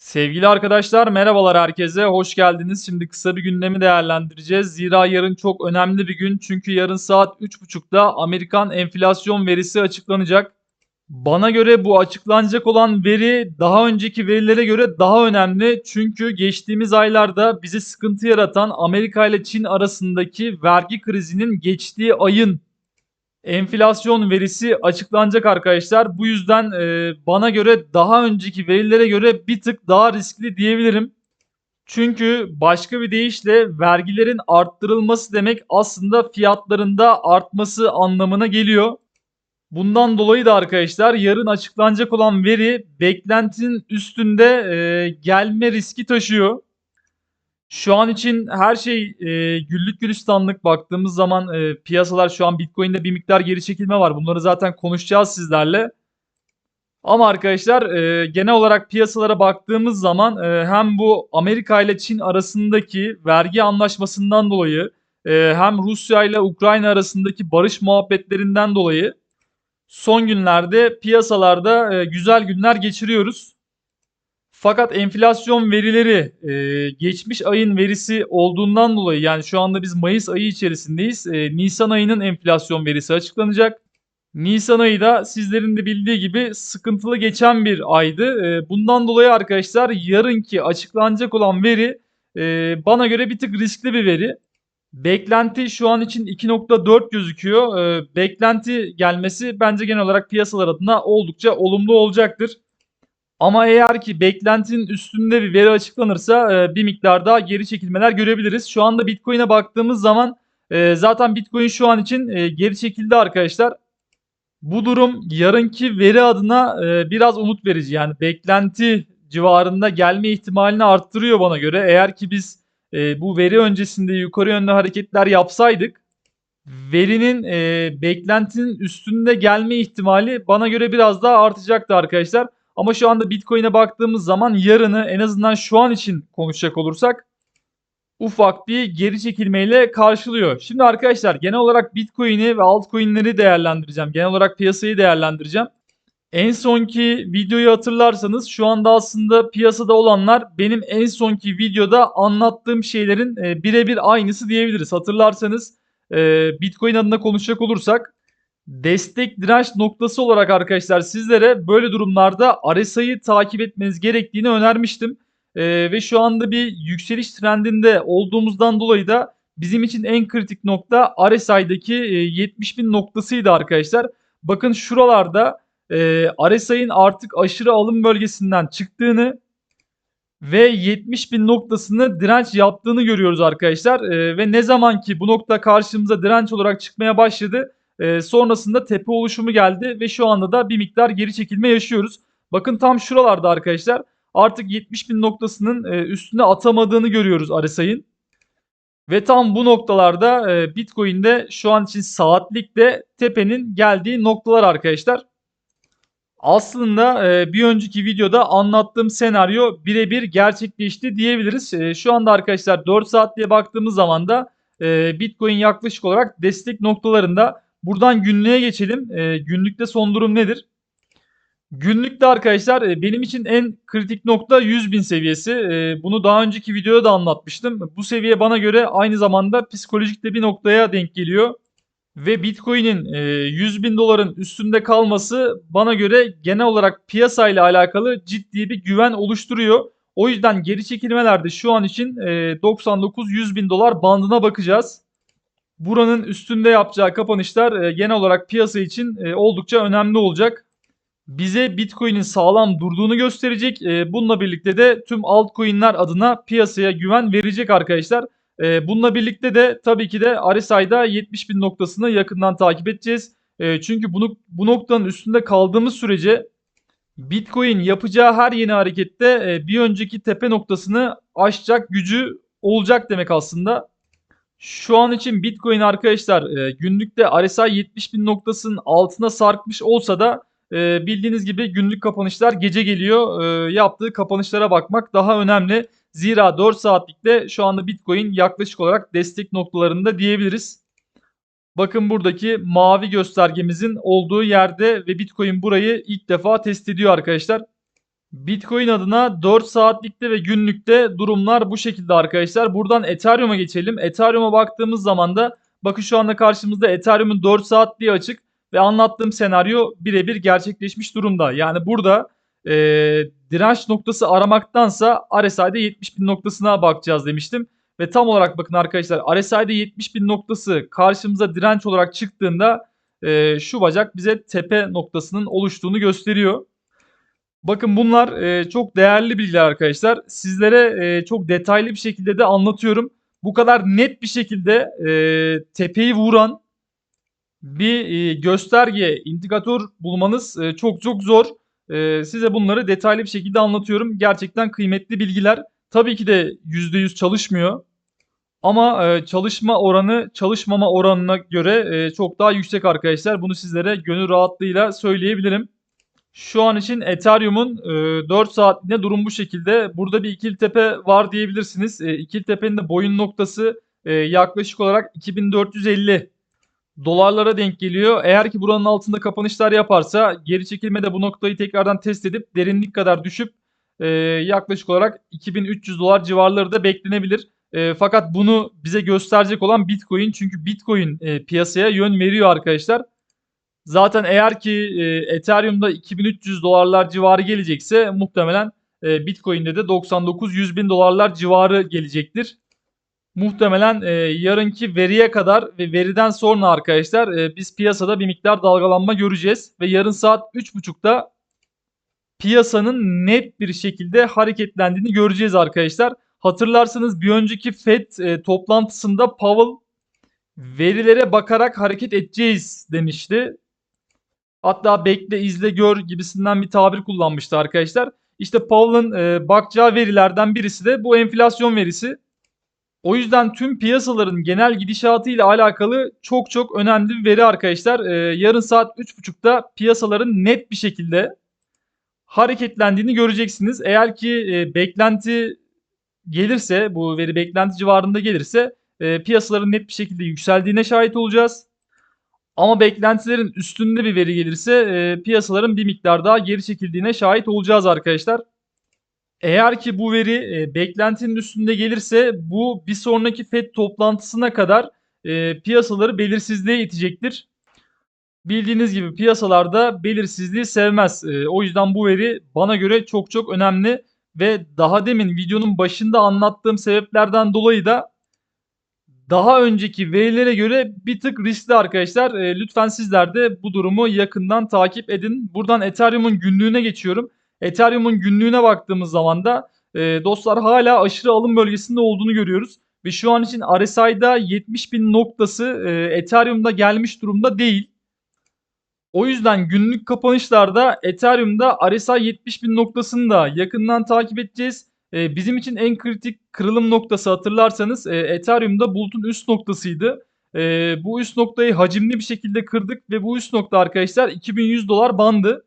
Sevgili arkadaşlar merhabalar herkese hoş geldiniz. Şimdi kısa bir gündemi değerlendireceğiz. Zira yarın çok önemli bir gün çünkü yarın saat 3.30'da Amerikan enflasyon verisi açıklanacak. Bana göre bu açıklanacak olan veri daha önceki verilere göre daha önemli. Çünkü geçtiğimiz aylarda bize sıkıntı yaratan Amerika ile Çin arasındaki vergi krizinin geçtiği ayın enflasyon verisi açıklanacak arkadaşlar. Bu yüzden e, bana göre daha önceki verilere göre bir tık daha riskli diyebilirim. Çünkü başka bir deyişle vergilerin arttırılması demek aslında fiyatlarında artması anlamına geliyor. Bundan dolayı da arkadaşlar yarın açıklanacak olan veri beklentinin üstünde e, gelme riski taşıyor. Şu an için her şey e, güllük gülistanlık baktığımız zaman e, piyasalar şu an Bitcoin'de bir miktar geri çekilme var. Bunları zaten konuşacağız sizlerle. Ama arkadaşlar e, genel olarak piyasalara baktığımız zaman e, hem bu Amerika ile Çin arasındaki vergi anlaşmasından dolayı e, hem Rusya ile Ukrayna arasındaki barış muhabbetlerinden dolayı son günlerde piyasalarda e, güzel günler geçiriyoruz. Fakat enflasyon verileri e, geçmiş ayın verisi olduğundan dolayı yani şu anda biz Mayıs ayı içerisindeyiz. E, Nisan ayının enflasyon verisi açıklanacak. Nisan ayı da sizlerin de bildiği gibi sıkıntılı geçen bir aydı. E, bundan dolayı arkadaşlar yarınki açıklanacak olan veri e, bana göre bir tık riskli bir veri. Beklenti şu an için 2.4 gözüküyor. E, beklenti gelmesi bence genel olarak piyasalar adına oldukça olumlu olacaktır. Ama eğer ki beklentinin üstünde bir veri açıklanırsa e, bir miktar daha geri çekilmeler görebiliriz. Şu anda Bitcoin'e baktığımız zaman e, zaten Bitcoin şu an için e, geri çekildi arkadaşlar. Bu durum yarınki veri adına biraz umut verici. Yani beklenti civarında gelme ihtimalini arttırıyor bana göre. Eğer ki biz bu veri öncesinde yukarı yönlü hareketler yapsaydık verinin e, beklentinin üstünde gelme ihtimali bana göre biraz daha artacaktı arkadaşlar. Ama şu anda Bitcoin'e baktığımız zaman yarını en azından şu an için konuşacak olursak ufak bir geri çekilmeyle karşılıyor. Şimdi arkadaşlar genel olarak Bitcoin'i ve altcoin'leri değerlendireceğim. Genel olarak piyasayı değerlendireceğim. En sonki videoyu hatırlarsanız şu anda aslında piyasada olanlar benim en sonki videoda anlattığım şeylerin e, birebir aynısı diyebiliriz. Hatırlarsanız e, Bitcoin adına konuşacak olursak destek direnç noktası olarak arkadaşlar sizlere böyle durumlarda RSI'yi takip etmeniz gerektiğini önermiştim. Ee, ve şu anda bir yükseliş trendinde olduğumuzdan dolayı da bizim için en kritik nokta RSI'deki e, 70 bin noktasıydı arkadaşlar. Bakın şuralarda e, RSI'nin artık aşırı alım bölgesinden çıktığını ve 70 bin noktasını direnç yaptığını görüyoruz arkadaşlar. E, ve ne zaman ki bu nokta karşımıza direnç olarak çıkmaya başladı e, sonrasında tepe oluşumu geldi ve şu anda da bir miktar geri çekilme yaşıyoruz. Bakın tam şuralarda arkadaşlar artık 70 bin noktasının e, üstüne atamadığını görüyoruz RSI'nin. Ve tam bu noktalarda e, Bitcoin'de şu an için saatlikte tepenin geldiği noktalar arkadaşlar. Aslında e, bir önceki videoda anlattığım senaryo birebir gerçekleşti diyebiliriz. E, şu anda arkadaşlar 4 saat diye baktığımız zaman da e, Bitcoin yaklaşık olarak destek noktalarında Buradan günlüğe geçelim. E, günlükte son durum nedir? Günlükte arkadaşlar e, benim için en kritik nokta 100.000 seviyesi. E, bunu daha önceki videoda da anlatmıştım. Bu seviye bana göre aynı zamanda psikolojik de bir noktaya denk geliyor. Ve Bitcoin'in e, 100 bin doların üstünde kalması bana göre genel olarak piyasayla alakalı ciddi bir güven oluşturuyor. O yüzden geri çekilmelerde şu an için e, 99-100 bin dolar bandına bakacağız buranın üstünde yapacağı kapanışlar e, genel olarak piyasa için e, oldukça önemli olacak. Bize Bitcoin'in sağlam durduğunu gösterecek. E, bununla birlikte de tüm altcoin'ler adına piyasaya güven verecek arkadaşlar. Bununla birlikte de tabii ki de RSI'da 70 bin noktasını yakından takip edeceğiz. Çünkü bunu bu noktanın üstünde kaldığımız sürece Bitcoin yapacağı her yeni harekette bir önceki tepe noktasını aşacak gücü olacak demek aslında. Şu an için Bitcoin arkadaşlar e, günlükte RSI 70 bin noktasının altına sarkmış olsa da e, bildiğiniz gibi günlük kapanışlar gece geliyor. E, yaptığı kapanışlara bakmak daha önemli. Zira 4 saatlikte şu anda Bitcoin yaklaşık olarak destek noktalarında diyebiliriz. Bakın buradaki mavi göstergemizin olduğu yerde ve Bitcoin burayı ilk defa test ediyor arkadaşlar. Bitcoin adına 4 saatlikte ve günlükte durumlar bu şekilde arkadaşlar. Buradan Ethereum'a geçelim. Ethereum'a baktığımız zaman da bakın şu anda karşımızda Ethereum'un 4 saatliği açık ve anlattığım senaryo birebir gerçekleşmiş durumda. Yani burada e, direnç noktası aramaktansa RSI'de 70 bin noktasına bakacağız demiştim. Ve tam olarak bakın arkadaşlar RSI'de 70 bin noktası karşımıza direnç olarak çıktığında e, şu bacak bize tepe noktasının oluştuğunu gösteriyor. Bakın bunlar e, çok değerli bilgiler arkadaşlar. Sizlere e, çok detaylı bir şekilde de anlatıyorum. Bu kadar net bir şekilde e, tepeyi vuran bir e, gösterge, indikatör bulmanız e, çok çok zor. E, size bunları detaylı bir şekilde anlatıyorum. Gerçekten kıymetli bilgiler. Tabii ki de %100 çalışmıyor. Ama e, çalışma oranı çalışmama oranına göre e, çok daha yüksek arkadaşlar. Bunu sizlere gönül rahatlığıyla söyleyebilirim. Şu an için Ethereum'un e, 4 saatliğine durum bu şekilde. Burada bir ikili tepe var diyebilirsiniz. E, tepenin de boyun noktası e, yaklaşık olarak 2450 dolarlara denk geliyor. Eğer ki buranın altında kapanışlar yaparsa geri çekilmede bu noktayı tekrardan test edip derinlik kadar düşüp e, yaklaşık olarak 2300 dolar civarları da beklenebilir. E, fakat bunu bize gösterecek olan Bitcoin. Çünkü Bitcoin piyasaya yön veriyor arkadaşlar. Zaten eğer ki e, Ethereum'da 2300 dolarlar civarı gelecekse muhtemelen e, Bitcoin'de de 99-100 bin dolarlar civarı gelecektir. Muhtemelen e, yarınki veriye kadar ve veriden sonra arkadaşlar e, biz piyasada bir miktar dalgalanma göreceğiz. Ve yarın saat 3.30'da piyasanın net bir şekilde hareketlendiğini göreceğiz arkadaşlar. Hatırlarsınız bir önceki FED e, toplantısında Powell verilere bakarak hareket edeceğiz demişti. Hatta bekle izle gör gibisinden bir tabir kullanmıştı arkadaşlar. İşte Powell'ın e, bakacağı verilerden birisi de bu enflasyon verisi. O yüzden tüm piyasaların genel gidişatı ile alakalı çok çok önemli bir veri arkadaşlar. E, yarın saat 3.30'da piyasaların net bir şekilde hareketlendiğini göreceksiniz. Eğer ki e, beklenti gelirse bu veri beklenti civarında gelirse e, piyasaların net bir şekilde yükseldiğine şahit olacağız. Ama beklentilerin üstünde bir veri gelirse e, piyasaların bir miktar daha geri çekildiğine şahit olacağız arkadaşlar. Eğer ki bu veri e, beklentinin üstünde gelirse bu bir sonraki FED toplantısına kadar e, piyasaları belirsizliğe itecektir. Bildiğiniz gibi piyasalarda belirsizliği sevmez. E, o yüzden bu veri bana göre çok çok önemli ve daha demin videonun başında anlattığım sebeplerden dolayı da daha önceki verilere göre bir tık riskli arkadaşlar. E, lütfen sizler de bu durumu yakından takip edin. Buradan Ethereum'un günlüğüne geçiyorum. Ethereum'un günlüğüne baktığımız zaman da e, dostlar hala aşırı alım bölgesinde olduğunu görüyoruz. Ve şu an için RSI'da 70 bin noktası e, Ethereum'da gelmiş durumda değil. O yüzden günlük kapanışlarda Ethereum'da RSI 70 bin noktasını da yakından takip edeceğiz. E, bizim için en kritik kırılım noktası hatırlarsanız e, Ethereum'da bulutun üst noktasıydı. E, bu üst noktayı hacimli bir şekilde kırdık ve bu üst nokta arkadaşlar 2100 dolar bandı.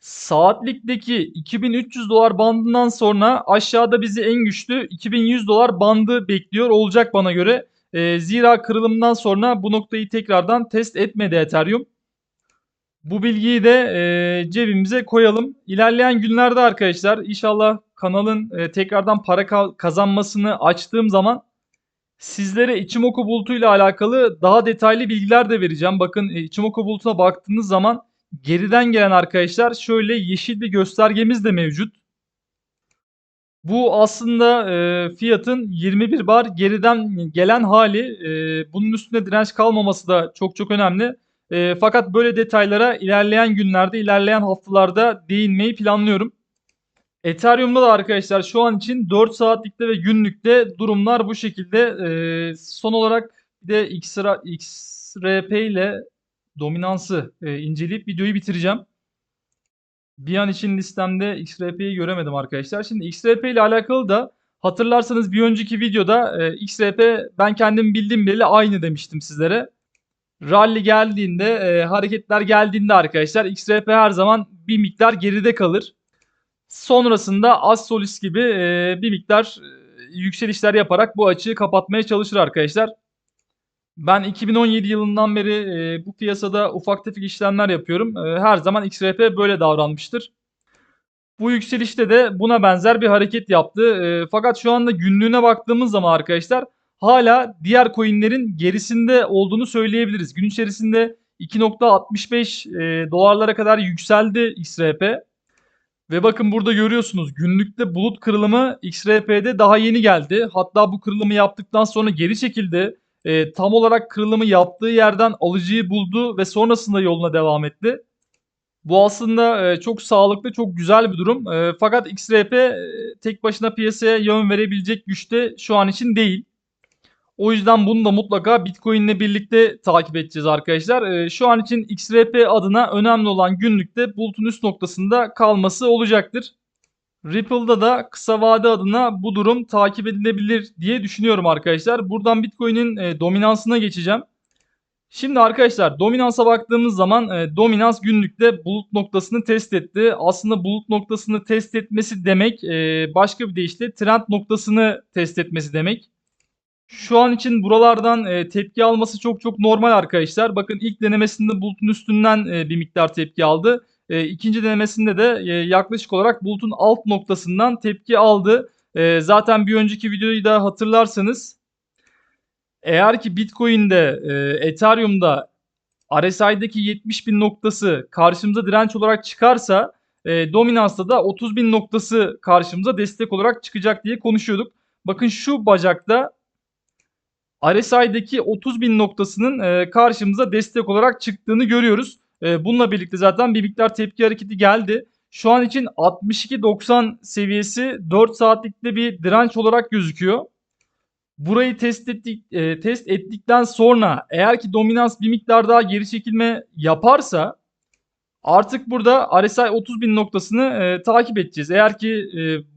Saatlikteki 2300 dolar bandından sonra aşağıda bizi en güçlü 2100 dolar bandı bekliyor olacak bana göre. E, zira kırılımdan sonra bu noktayı tekrardan test etmedi Ethereum. Bu bilgiyi de e, cebimize koyalım. İlerleyen günlerde arkadaşlar inşallah kanalın e, tekrardan para ka- kazanmasını açtığım zaman sizlere Ichimoku bulutuyla alakalı daha detaylı bilgiler de vereceğim. Bakın e, Ichimoku bulutuna baktığınız zaman geriden gelen arkadaşlar şöyle yeşil bir göstergemiz de mevcut. Bu aslında e, fiyatın 21 bar geriden gelen hali. E, bunun üstünde direnç kalmaması da çok çok önemli. E, fakat böyle detaylara ilerleyen günlerde, ilerleyen haftalarda değinmeyi planlıyorum. Ethereum'da da arkadaşlar şu an için 4 saatlikte ve günlükte durumlar bu şekilde. E, son olarak bir de XR, XRP ile dominansı e, inceleyip videoyu bitireceğim. Bir an için listemde XRP'yi göremedim arkadaşlar. Şimdi XRP ile alakalı da hatırlarsanız bir önceki videoda e, XRP ben kendim bildiğim bile aynı demiştim sizlere. Rally geldiğinde, e, hareketler geldiğinde arkadaşlar XRP her zaman bir miktar geride kalır. Sonrasında Assolis gibi e, bir miktar e, yükselişler yaparak bu açığı kapatmaya çalışır arkadaşlar. Ben 2017 yılından beri e, bu piyasada ufak tefek işlemler yapıyorum. E, her zaman XRP böyle davranmıştır. Bu yükselişte de buna benzer bir hareket yaptı. E, fakat şu anda günlüğüne baktığımız zaman arkadaşlar hala diğer coinlerin gerisinde olduğunu söyleyebiliriz. Gün içerisinde 2.65 e, dolarlara kadar yükseldi XRP. Ve bakın burada görüyorsunuz günlükte bulut kırılımı XRP'de daha yeni geldi. Hatta bu kırılımı yaptıktan sonra geri çekildi. E, tam olarak kırılımı yaptığı yerden alıcıyı buldu ve sonrasında yoluna devam etti. Bu aslında e, çok sağlıklı, çok güzel bir durum. E, fakat XRP e, tek başına piyasaya yön verebilecek güçte şu an için değil. O yüzden bunu da mutlaka Bitcoin ile birlikte takip edeceğiz arkadaşlar. E, şu an için XRP adına önemli olan günlükte bulutun üst noktasında kalması olacaktır. Ripple'da da kısa vade adına bu durum takip edilebilir diye düşünüyorum arkadaşlar. Buradan Bitcoin'in e, dominansına geçeceğim. Şimdi arkadaşlar dominansa baktığımız zaman e, dominans günlükte bulut noktasını test etti. Aslında bulut noktasını test etmesi demek e, başka bir deyişle trend noktasını test etmesi demek. Şu an için buralardan e, tepki alması çok çok normal arkadaşlar. Bakın ilk denemesinde bulutun üstünden e, bir miktar tepki aldı. E, ikinci denemesinde de e, yaklaşık olarak bulutun alt noktasından tepki aldı. E, zaten bir önceki videoyu da hatırlarsanız eğer ki Bitcoin'de, e, Ethereum'da RSI'deki 70 bin noktası karşımıza direnç olarak çıkarsa e, Dominans'ta da 30 bin noktası karşımıza destek olarak çıkacak diye konuşuyorduk. Bakın şu bacakta RSI'deki 30 bin noktasının e, karşımıza destek olarak çıktığını görüyoruz. E, bununla birlikte zaten bir miktar tepki hareketi geldi. Şu an için 62.90 seviyesi 4 saatlikte bir direnç olarak gözüküyor. Burayı test, ettik, e, test ettikten sonra eğer ki dominans bir miktar daha geri çekilme yaparsa artık burada RSI 30 bin noktasını takip edeceğiz. Eğer ki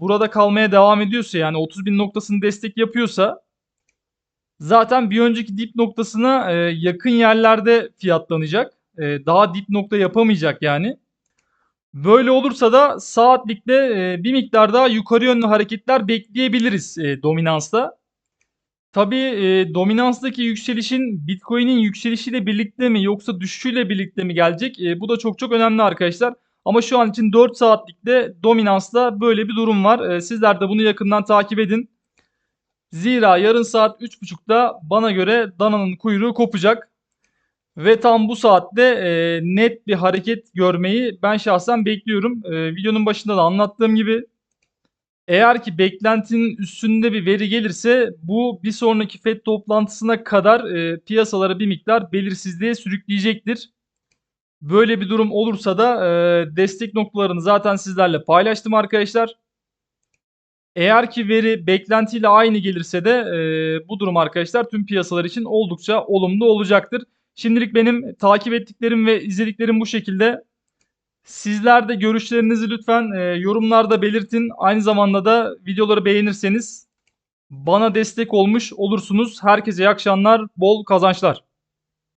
burada kalmaya devam ediyorsa yani 30 bin noktasını destek yapıyorsa zaten bir önceki dip noktasına e, yakın yerlerde fiyatlanacak. E, daha dip nokta yapamayacak yani. Böyle olursa da saatlikte e, bir miktar daha yukarı yönlü hareketler bekleyebiliriz e, dominansta. Tabii e, dominanstaki yükselişin Bitcoin'in yükselişiyle birlikte mi yoksa düşüşüyle birlikte mi gelecek? E, bu da çok çok önemli arkadaşlar. Ama şu an için 4 saatlikte dominansta böyle bir durum var. E, sizler de bunu yakından takip edin. Zira yarın saat 3.30'da bana göre dananın kuyruğu kopacak. Ve tam bu saatte e, net bir hareket görmeyi ben şahsen bekliyorum. E, videonun başında da anlattığım gibi eğer ki beklentinin üstünde bir veri gelirse bu bir sonraki FED toplantısına kadar e, piyasaları bir miktar belirsizliğe sürükleyecektir. Böyle bir durum olursa da e, destek noktalarını zaten sizlerle paylaştım arkadaşlar. Eğer ki veri beklentiyle aynı gelirse de e, bu durum arkadaşlar tüm piyasalar için oldukça olumlu olacaktır. Şimdilik benim takip ettiklerim ve izlediklerim bu şekilde. Sizler de görüşlerinizi lütfen e, yorumlarda belirtin. Aynı zamanda da videoları beğenirseniz bana destek olmuş olursunuz. Herkese iyi akşamlar, bol kazançlar.